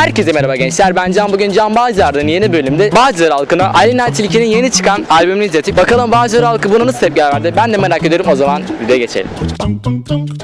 Herkese merhaba gençler ben Can bugün Can Bağcılar'dan yeni bölümde Bağcılar halkına Alina Tilki'nin yeni çıkan albümünü izledik. Bakalım Bağcılar halkı buna nasıl tepki verdi ben de merak ediyorum o zaman videoya geçelim.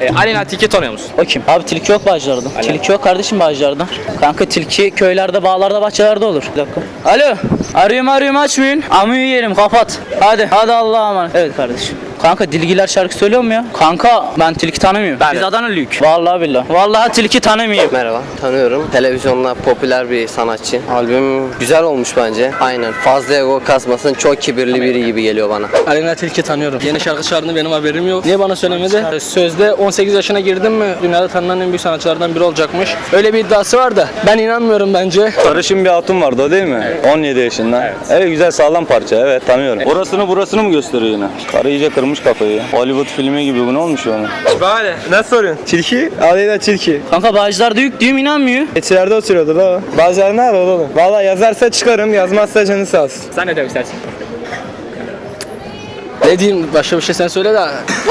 E, Alina Tilki tanıyor musun? O kim? Abi tilki yok Bağcılar'da. Tilki yok kardeşim Bağcılar'da. Kanka tilki köylerde, bağlarda, bahçelerde olur. Bir dakika. Alo. Arıyorum arıyorum açmayın. Amıyı yerim kapat. Hadi hadi Allah'a emanet. Evet kardeşim. Kanka dilgiler şarkı söylüyor mu ya? Kanka ben tilki tanımıyorum. Ben Biz. Adanalıyık. Vallahi billahi. Vallahi tilki tanımıyorum. Merhaba, tanıyorum. Televizyonda popüler bir sanatçı. Albüm güzel olmuş bence. Aynen. Fazla ego kasmasın, çok kibirli biri gibi geliyor bana. Aleyna Tilki tanıyorum. Yeni şarkı çıkardığında benim haberim yok. Niye bana söylemedi? Sözde 18 yaşına girdim mi dünyada tanınan en büyük sanatçılardan biri olacakmış. Öyle bir iddiası var da ben inanmıyorum bence. Sarışın bir hatun vardı o değil mi? 17 yaşında. Evet. güzel sağlam parça evet tanıyorum. Orasını burasını mı gösteriyor yine? Karı iyice kırmış kafayı. Hollywood filmi gibi bu ne olmuş yani? Böyle. Ne soruyorsun? Tilki? Aleyna tilki. Kanka Bağcılar'da yük düğüm inanmıyor. Etiler'de oturuyordu da o. Bazıları nerede oğlum? Valla yazarsa çıkarım, yazmazsa canı sağ olsun. Sen ne demek istersin? Ne diyeyim başka bir şey sen söyle de.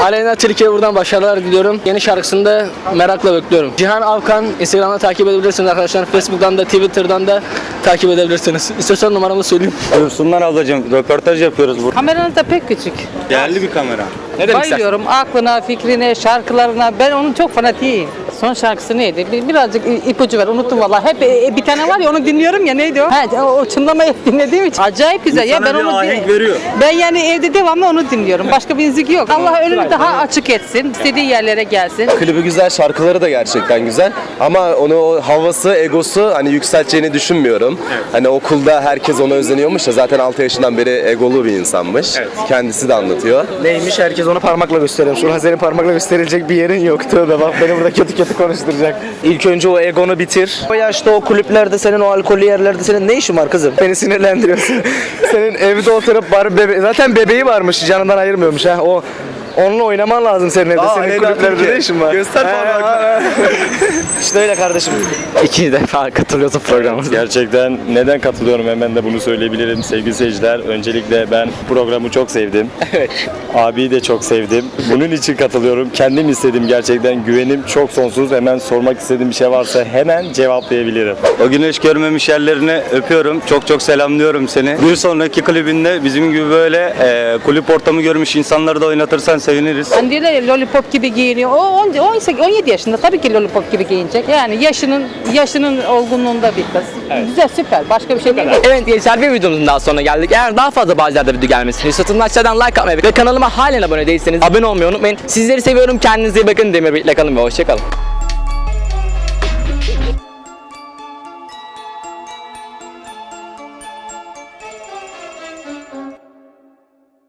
Aleyna Tilki'ye buradan başarılar diliyorum. Yeni şarkısını da merakla bekliyorum. Cihan Avkan Instagram'da takip edebilirsiniz arkadaşlar. Facebook'tan da Twitter'dan da takip edebilirsiniz. İstiyorsan numaramı söyleyeyim. Buyursunlar ablacığım röportaj yapıyoruz burada. Kameranız da pek küçük. Değerli bir kamera. Ne demek? Bayılıyorum aklına, fikrine, şarkılarına. Ben onun çok fanatiyim. Son şarkısı neydi? Bir- Birazcık ipucu ver. Unuttum vallahi. Hep e, bir tane var ya onu dinliyorum ya neydi o? He, o, çınlamayı dinlediğim için. Acayip güzel ya. İnsana Ben bir onu ahenk din- veriyor. Ben yani evde devamlı onu dinliyorum. Başka bir müzik yok. Allah önünü daha açık etsin. İstediği yerlere gelsin. Klibi güzel, şarkıları da gerçekten güzel. Ama onu o havası, egosu hani yükselteceğini düşünmüyorum. Hani okulda herkes ona özeniyormuş ya zaten 6 yaşından beri egolu bir insanmış. Kendisi de anlatıyor. Neymiş? Herkes onu parmakla gösteriyor. Şurada senin parmakla gösterilecek bir yerin yok. Tövbe bak beni burada kötü kötü konuşturacak. İlk önce o egonu bitir. O yaşta o kulüplerde senin o alkollü yerlerde senin ne işin var kızım? Beni sinirlendiriyorsun. senin evde oturup bar bebe zaten bebeği varmış canından ayırmıyormuş ha. O Onunla oynaman lazım senin evde. Aa, senin kulüplerde ne işin var? Göster parmakla. işte öyle kardeşim. İkinci defa katılıyorsun programımıza. Gerçekten neden katılıyorum hemen de bunu söyleyebilirim sevgili seyirciler. Öncelikle ben programı çok sevdim. Evet. Abiyi de çok sevdim. Bunun için katılıyorum. Kendim istedim gerçekten. Güvenim çok sonsuz. Hemen sormak istediğim bir şey varsa hemen cevaplayabilirim. O güneş görmemiş yerlerini öpüyorum. Çok çok selamlıyorum seni. Bir sonraki klibinde bizim gibi böyle e, kulüp ortamı görmüş insanları da oynatırsan seviniriz. Hani diyorlar ya lollipop gibi giyiniyor. O 10, 18, 17 yaşında tabii ki lollipop gibi giyinecek. Yani yaşının yaşının olgunluğunda bir kız. Güzel süper. Başka bir şey değil. Evet gençler bir videomuzun daha sonuna geldik. Eğer daha fazla Bağcılar'da video gelmesini istiyorsanız aşağıdan like atmayı ve kanalıma halen abone değilseniz abone olmayı unutmayın. Sizleri seviyorum kendinize iyi bakın Demir Bey'le kalın ve hoşçakalın.